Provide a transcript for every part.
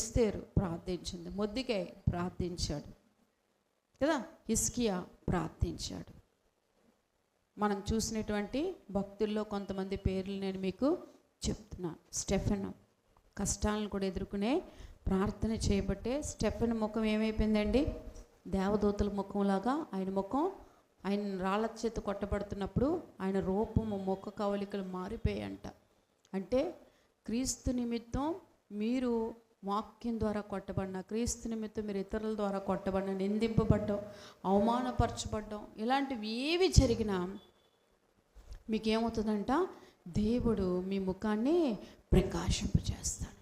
ఇస్తేరు ప్రార్థించింది. మొద్దికే ప్రార్థించాడు. కదా? హిస్కియా ప్రార్థించాడు. మనం చూసినటువంటి భక్తుల్లో కొంతమంది పేర్లు నేను మీకు చెప్తున్నాను. స్టెఫెన్ కష్టాలను కూడా ఎదుర్కొనే ప్రార్థన చేయబట్టే స్టెఫెన్ ముఖం ఏమైపోయిందండి? దేవదూతల ముఖంలాగా ఆయన ముఖం ఆయన రాళ్ళ చేత కొట్టబడుతున్నప్పుడు ఆయన రూపము ముఖ కవలికలు మారిపోయాయంట. అంటే క్రీస్తు నిమిత్తం మీరు వాక్యం ద్వారా కొట్టబడిన క్రీస్తు నిమిత్తం మీరు ఇతరుల ద్వారా కొట్టబడిన నిందింపబడ్డం అవమానపరచబడ్డం ఇలాంటివి ఏవి జరిగినా మీకేమవుతుందంట? దేవుడు మీ ముఖాన్ని ప్రకాశింపజేస్తాడు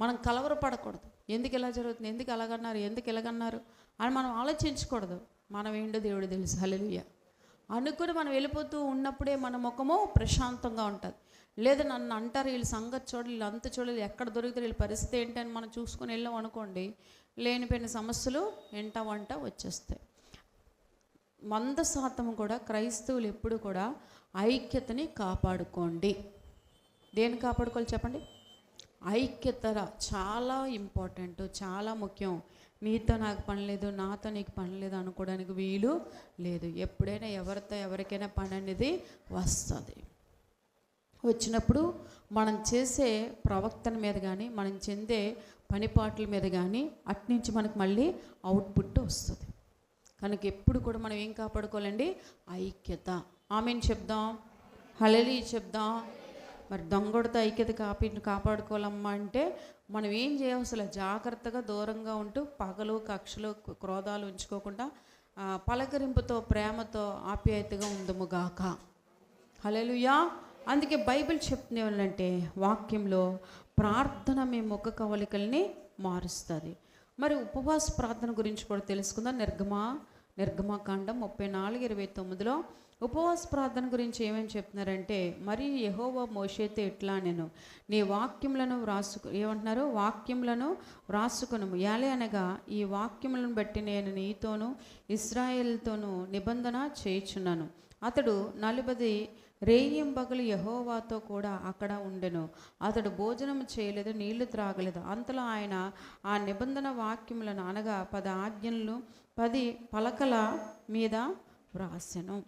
మనం కలవరపడకూడదు. ఎందుకు ఇలా జరుగుతుంది? ఎందుకు ఎలాగన్నారు ఎందుకు ఎలాగన్నారు అని మనం ఆలోచించకూడదు. మనం ఏంటో దేవుడు తెలుసు. హల్లెలూయా. అనుకుని మనం వెళ్ళిపోతూ ఉన్నప్పుడే మన ముఖము ప్రశాంతంగా ఉంటుంది. లేదు నన్ను అంటారు వీళ్ళు సంగతి చూడలేదు వీళ్ళు అంత చూడలేదు ఎక్కడ దొరికితే వీళ్ళ పరిస్థితి ఏంటని మనం చూసుకుని వెళ్ళాం అనుకోండి లేనిపోయిన సమస్యలు ఎంట వంట వచ్చేస్తాయి. వంద శాతం కూడా క్రైస్తవులు ఎప్పుడు కూడా ఐక్యతని కాపాడుకోండి. దేన్ని కాపాడుకోవాలి చెప్పండి? ఐక్యత చాలా ఇంపార్టెంట్ చాలా ముఖ్యం. నీతో నాకు పని లేదు నాతో నీకు పని లేదు అనుకోవడానికి వీలు లేదు. ఎప్పుడైనా ఎవరితో ఎవరికైనా పని అనేది వస్తుంది. వచ్చినప్పుడు మనం చేసే ప్రవర్తన మీద కానీ మనం చెందే పనిపాట్ల మీద కానీ అట్నుంచి మనకు మళ్ళీ అవుట్పుట్ వస్తుంది. కనుక ఎప్పుడు కూడా మనం ఏం కాపాడుకోవాలండి? ఐక్యత. ఆమెను చెప్దాం. హలలి చెప్దాం. మరి దొంగడితో ఐక్యత కాపీ కాపాడుకోవాలమ్మా అంటే మనం ఏం చేయవసలే జాగ్రత్తగా దూరంగా ఉంటూ పగలు కక్షలు క్రోధాలు ఉంచుకోకుండా పలకరింపుతో ప్రేమతో ఆప్యాయతగా ఉందముగాక హలలుయా అందుకే బైబిల్ చెప్తుంది ఏంటంటే వాక్యంలో ప్రార్థన మీ ముఖ కవలికల్ని మారుస్తుంది. మరి ఉపవాస ప్రార్థన గురించి కూడా తెలుసుకుందాం. నిర్గమ నిర్గమకాండం ముప్పై నాలుగు ఇరవై తొమ్మిదిలో ఉపవాస ప్రార్థన గురించి ఏమేమి చెప్తున్నారంటే మరి యహోవా మోషేతే ఎట్లా నేను నీ వాక్యములను వ్రాసుకు ఏమంటున్నారు? వాక్యములను వ్రాసుకును. యాలే అనగా ఈ వాక్యములను బట్టి నేను నీతోనూ ఇస్రాయేల్తోనూ నిబంధన చేయుచున్నాను. అతడు నలుబది రేయింబగలు యహోవాతో కూడా అక్కడ ఉండెను. అతడు భోజనం చేయలేదు నీళ్ళు త్రాగలేదు. అంతలో ఆయన ఆ నిబంధన వాక్యములను అనగా పది ఆజ్ఞలను పది పలకల మీద వ్రాసెను.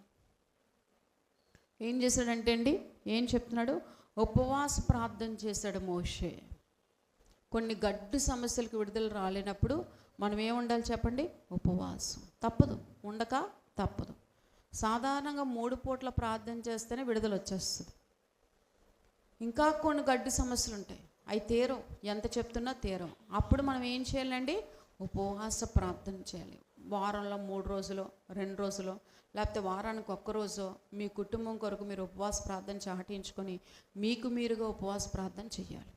ఏం చేశాడంటే అండి ఏం చెప్తున్నాడు? ఉపవాస ప్రార్థన చేశాడు మోషే. కొన్ని గడ్డు సమస్యలకు విడుదల రాలేనప్పుడు మనం ఏం ఉండాలి చెప్పండి? ఉపవాసం. తప్పదు. ఉండక తప్పదు. సాధారణంగా మూడు పూట్ల ప్రార్థన చేస్తేనే విడుదల వచ్చేస్తుంది. ఇంకా కొన్ని గడ్డి సమస్యలు ఉంటాయి. అవి తీరం. ఎంత చెప్తున్నా తీరం. అప్పుడు మనం ఏం చేయాలండి? ఉపవాస ప్రార్థన చేయాలి. వారంలో మూడు రోజులు రెండు రోజులు లేకపోతే వారానికి ఒక్కరోజు మీ కుటుంబం కొరకు మీరు ఉపవాస ప్రార్థన చాటించుకొని మీకు మీరుగా ఉపవాస ప్రార్థన చేయాలి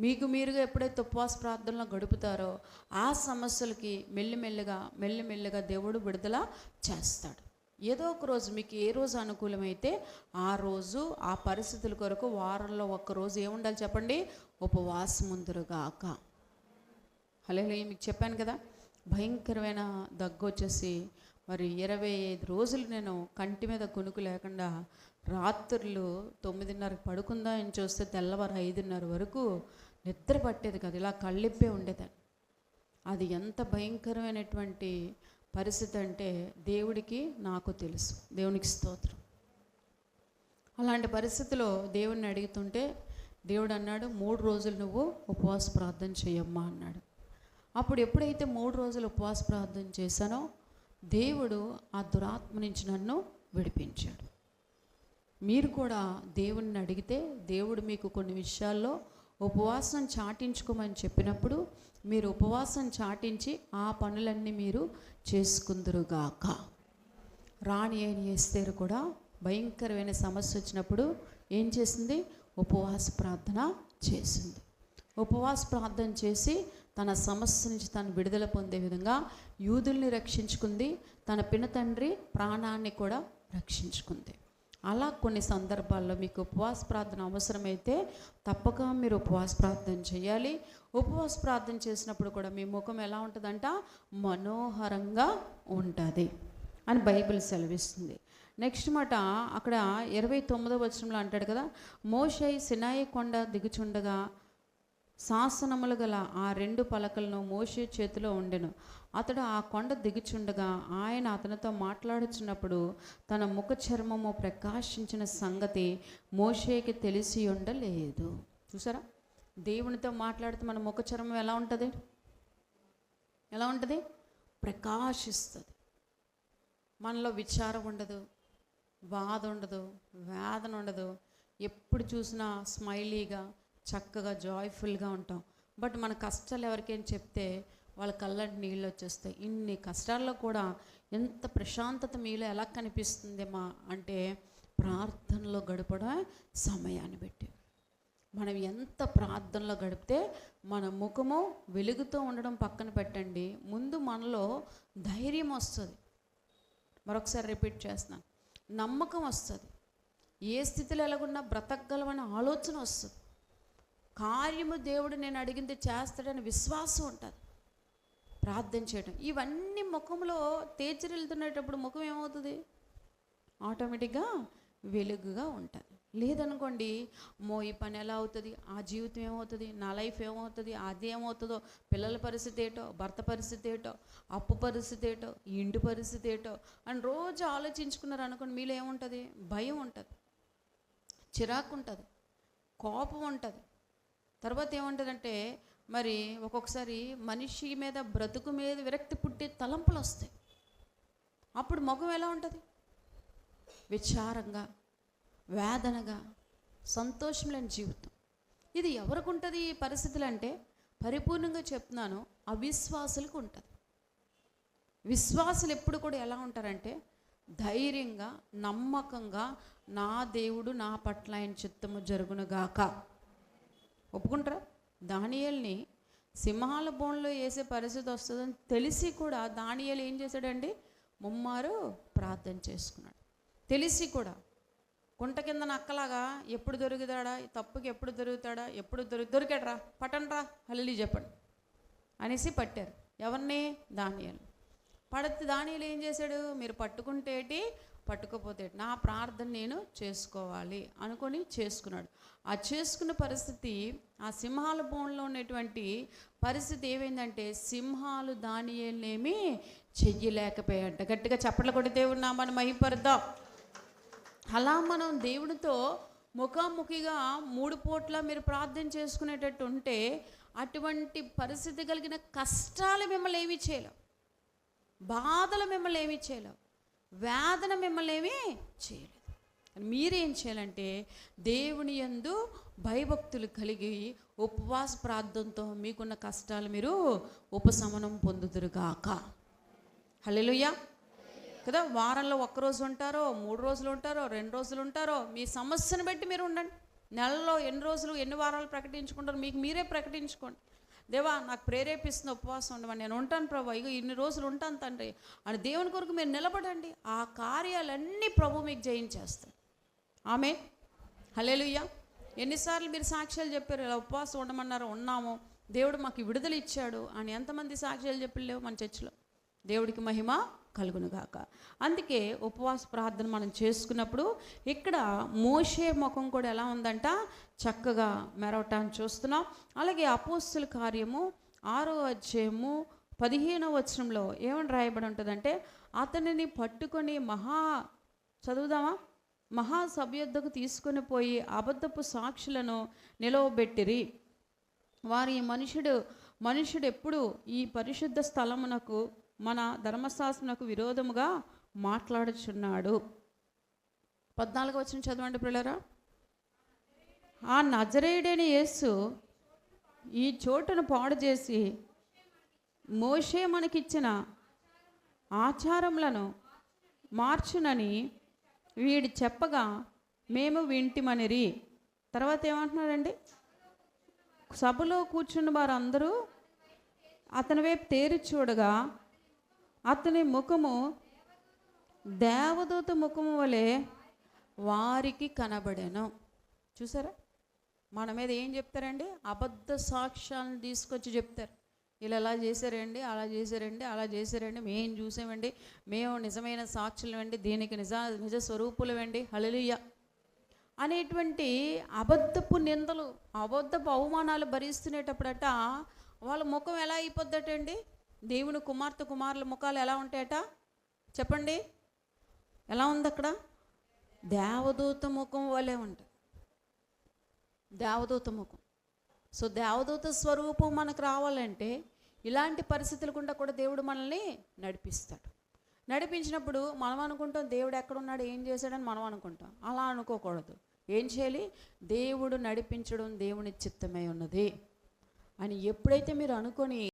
మీకు మీరుగా ఎప్పుడైతే ఉపవాస ప్రార్థనలో గడుపుతారో ఆ సమస్యలకి మెల్లిమెల్లిగా మెల్లిమెల్లిగా దేవుడు విడుదల చేస్తాడు. ఏదో ఒక రోజు మీకు ఏ రోజు అనుకూలమైతే ఆ రోజు ఆ పరిస్థితుల కొరకు వారంలో ఒక్క రోజు ఏముండాలి చెప్పండి? ఉపవాసం ముందురుగాక హలో మీకు చెప్పాను కదా భయంకరమైన దగ్గు వచ్చేసి మరి ఇరవై ఐదు రోజులు నేను కంటి మీద కొనుకు లేకుండా రాత్రులు తొమ్మిదిన్నరకు పడుకుందా అని చూస్తే తెల్లవారు ఐదున్నర వరకు నిద్ర పట్టేది కదా. ఇలా కళ్ళిప్పే ఉండేదాన్ని అది ఎంత భయంకరమైనటువంటి పరిస్థితి అంటే దేవుడికి నాకు తెలుసు. దేవునికి స్తోత్రం. అలాంటి పరిస్థితిలో దేవుణ్ణి అడుగుతుంటే దేవుడు అన్నాడు మూడు రోజులు నువ్వు ఉపవాస ప్రార్థన చేయమ్మా అన్నాడు. అప్పుడు ఎప్పుడైతే మూడు రోజులు ఉపవాస ప్రార్థన చేశానో దేవుడు ఆ దురాత్మ నుంచి నన్ను విడిపించాడు. మీరు కూడా దేవుణ్ణి అడిగితే దేవుడు మీకు కొన్ని విషయాల్లో ఉపవాసం చాటించుకోమని చెప్పినప్పుడు మీరు ఉపవాసం చాటించి ఆ పనులన్నీ మీరు చేసుకుందరుగాక. రాణి అయిన ఎస్తేరు కూడా భయంకరమైన సమస్య వచ్చినప్పుడు ఏం చేసింది? ఉపవాస ప్రార్థన చేసింది. ఉపవాస ప్రార్థన చేసి తన సమస్య నుంచి తను విడుదల పొందే విధంగా యూదుల్ని రక్షించుకుంది. తన పిన తండ్రి ప్రాణాన్ని కూడా రక్షించుకుంది. అలా కొన్ని సందర్భాల్లో మీకు ఉపవాస ప్రార్థన అవసరమైతే తప్పక మీరు ఉపవాస ప్రార్థన చేయాలి. ఉపవాస ప్రార్థన చేసినప్పుడు కూడా మీ ముఖం ఎలా ఉంటుందంట? మనోహరంగా ఉంటుంది అని బైబిల్ సెలవిస్తుంది. నెక్స్ట్ మాట అక్కడ ఇరవై తొమ్మిదో వచనంలో అంటాడు కదా మోషై సినాయి కొండ దిగుచుండగా శాసనములు గల ఆ రెండు పలకలను మోషే చేతిలో ఉండెను. అతడు ఆ కొండ దిగుచుండగా ఆయన అతనితో మాట్లాడుచున్నప్పుడు తన ముఖ చర్మము ప్రకాశించిన సంగతి మోషేకి తెలిసి ఉండలేదు చూసారా? దేవునితో మాట్లాడితే మన ముఖ చర్మం ఎలా ఉంటుంది? ఎలా ఉంటుంది? ప్రకాశిస్తుంది. మనలో విచారం ఉండదు బాధ ఉండదు వేదన ఉండదు. ఎప్పుడు చూసినా స్మైలీగా చక్కగా జాయ్ఫుల్గా ఉంటాం. బట్ మన కష్టాలు ఎవరికైనా చెప్తే వాళ్ళ కళ్ళంటి నీళ్ళు వచ్చేస్తాయి. ఇన్ని కష్టాల్లో కూడా ఎంత ప్రశాంతత మీలో ఎలా కనిపిస్తుందేమా అంటే ప్రార్థనలో గడపడం సమయాన్ని పెట్టి మనం ఎంత ప్రార్థనలో గడిపితే మన ముఖము వెలుగుతూ ఉండడం పక్కన పెట్టండి. ముందు మనలో ధైర్యం వస్తుంది. మరొకసారి రిపీట్ చేస్తున్నాను. నమ్మకం వస్తుంది. ఏ స్థితిలో ఎలాగున్నా బ్రతకగలమనే ఆలోచన వస్తుంది. కార్యము దేవుడు నేను అడిగింది చేస్తాడని విశ్వాసం ఉంటుంది. ప్రార్థన చేయడం ఇవన్నీ ముఖంలో తేజరిల్లుతున్నప్పుడు ముఖం ఏమవుతుంది? ఆటోమేటిక్గా వెలుగుగా ఉంటుంది. లేదనుకోండి మో ఈ పని ఎలా అవుతుంది? ఆ జీవితం ఏమవుతుంది? నా లైఫ్ ఏమవుతుంది? అది ఏమవుతుందో? పిల్లల పరిస్థితి ఏటో? భర్త పరిస్థితి ఏటో? అప్పు పరిస్థితి ఏటో? ఇంటి పరిస్థితి ఏటో? అని రోజు ఆలోచించుకున్నారు అనుకోండి మీలో ఏముంటుంది? భయం ఉంటుంది. చిరాకు ఉంటుంది. కోపం ఉంటుంది. తర్వాత ఏముంటుందంటే మరి ఒక్కొక్కసారి మనిషి మీద బ్రతుకు మీద విరక్తి పుట్టే తలంపులు వస్తాయి. అప్పుడు ముఖం ఎలా ఉంటుంది? విచారంగా వేదనగా సంతోషం లేని జీవితం. ఇది ఎవరికి ఉంటుంది ఈ పరిస్థితులు అంటే పరిపూర్ణంగా చెప్తున్నాను అవిశ్వాసులకు ఉంటుంది. విశ్వాసులు ఎప్పుడు కూడా ఎలా ఉంటారంటే ధైర్యంగా నమ్మకంగా నా దేవుడు నా పట్ల ఆయన చిత్తము జరుగునుగాక. ఒప్పుకుంటారా? దానియల్ని సింహాల బోన్లో వేసే పరిస్థితి వస్తుందని తెలిసి కూడా దానియలు ఏం చేశాడండి? ముమ్మారు ప్రార్థన చేసుకున్నాడు. తెలిసి కూడా కుంట కింద నక్కలాగా ఎప్పుడు దొరుకుతాడా? తప్పుకి ఎప్పుడు దొరుకుతాడా? ఎప్పుడు దొరి దొరికాడరా? పట్టండ్రా? హల్లి చెప్పండి. అనేసి పట్టారు. ఎవరిని? దానియాలు. పడితే దానియలు ఏం చేశాడు? మీరు పట్టుకుంటేటి పట్టుకోపోతే నా ప్రార్థన నేను చేసుకోవాలి అనుకొని చేసుకున్నాడు. ఆ చేసుకున్న పరిస్థితి ఆ సింహాల బోన్లో ఉన్నటువంటి పరిస్థితి ఏమైందంటే సింహాలు దానియేలేమి చెయ్యలేకపోయాడంట గట్టిగా చప్పట్లు కొడితే ఉన్నామని మహిపరుద్దాం. అలా మనం దేవుడితో ముఖాముఖిగా మూడు పూట్ల మీరు ప్రార్థన చేసుకునేటట్టు ఉంటే అటువంటి పరిస్థితి కలిగిన కష్టాలు మిమ్మల్ని ఏమీ చేయలేవు. బాధలు మిమ్మల్ని ఏమీ చేయలేవు. వేదన మిమ్మల్ని ఏమీ చేయలేదు. కానీ మీరేం చేయాలంటే దేవుని యందు భయభక్తులు కలిగి ఉపవాస ప్రార్థనతో మీకున్న కష్టాలు మీరు ఉపశమనం పొందుదురుగాక హల్లెలూయా. కదా వారంలో ఒక్కరోజు ఉంటారో మూడు రోజులు ఉంటారో రెండు రోజులు ఉంటారో మీ సమస్యను బట్టి మీరు ఉండండి. నెలలో ఎన్ని రోజులు ఎన్ని వారాలు ప్రకటించుకుంటారు మీకు మీరే ప్రకటించుకోండి. దేవా నాకు ప్రేరేపిస్తున్న ఉపవాసం ఉండమని నేను ఉంటాను ప్రభు. ఇగో ఇన్ని రోజులు ఉంటాను తండ్రి. అని దేవుని కొరకు మీరు నిలబడండి. ఆ కార్యాలన్నీ ప్రభు మీకు జయించేస్తాడు. ఆమె హలేలుయ్యా ఎన్నిసార్లు మీరు సాక్ష్యాలు చెప్పారు ఇలా ఉపవాసం ఉండమన్నారు ఉన్నాము. దేవుడు మాకు విడుదల ఇచ్చాడు అని ఎంతమంది సాక్ష్యాలు చెప్పలేవు మన చర్చిలో? దేవుడికి మహిమ కలుగునుగాక. అందుకే ఉపవాస ప్రార్థన మనం చేసుకున్నప్పుడు ఇక్కడ మోషే ముఖం కూడా ఎలా ఉందంట? చక్కగా మెరవటాన్ని చూస్తున్నాం. అలాగే అపోస్తుల కార్యము ఆరో అధ్యాయము పదిహేనవ వచనంలో ఏమని రాయబడి ఉంటుందంటే అతనిని పట్టుకొని మహా చదువుదామా? మహాసభ్యుద్ధకు తీసుకొని పోయి అబద్ధపు సాక్షులను నిలవబెట్టిరి. వారి మనుషుడు మనుషుడు ఎప్పుడు ఈ పరిశుద్ధ స్థలమునకు మన ధర్మశాస్త్రమునకు విరోధముగా మాట్లాడుచున్నాడు. పద్నాలుగు వచ్చిన చదవండి పిల్లరా. ఆ నజరేయుడైన యేసు ఈ చోటును పాడు చేసి మోషే మనకిచ్చిన ఆచారములను మార్చునని వీడు చెప్పగా మేము వింటిమనిరి. తర్వాత ఏమంటున్నాడండి? సభలో కూర్చున్న వారందరూ అతని వైపు తేరి చూడగా అతని ముఖము దేవదూత ముఖము వలె వారికి కనబడెను. చూసారా? మన మీద ఏం చెప్తారండి? అబద్ధ సాక్ష్యాలను తీసుకొచ్చి చెప్తారు. వీళ్ళు ఎలా చేశారండి అలా చేశారండి అలా చేశారండి మేము చూసామండి మేము నిజమైన సాక్షులమండి దీనికి నిజ నిజ స్వరూపులమండి హలలియ అనేటువంటి అబద్ధపు నిందలు అబద్ధపు అవమానాలు భరిస్తునేటప్పుడట వాళ్ళ ముఖం ఎలా అయిపోద్దటండి? దేవుని కుమార్తె కుమారుల ముఖాలు ఎలా ఉంటాయట? చెప్పండి. ఎలా ఉంది అక్కడ? దేవదూత ముఖం వలె ఉంటుంది దేవదూత ముఖం. సో దేవదూత స్వరూపం మనకు రావాలంటే ఇలాంటి పరిస్థితుల గుండా కూడా దేవుడు మనల్ని నడిపిస్తాడు. నడిపించినప్పుడు మనం అనుకుంటాం దేవుడు ఎక్కడున్నాడు ఏం చేశాడని మనం అనుకుంటాం. అలా అనుకోకూడదు. ఏం చేయాలి? దేవుడు నడిపించడం దేవుని చిత్తమై ఉన్నది అని ఎప్పుడైతే మీరు అనుకొని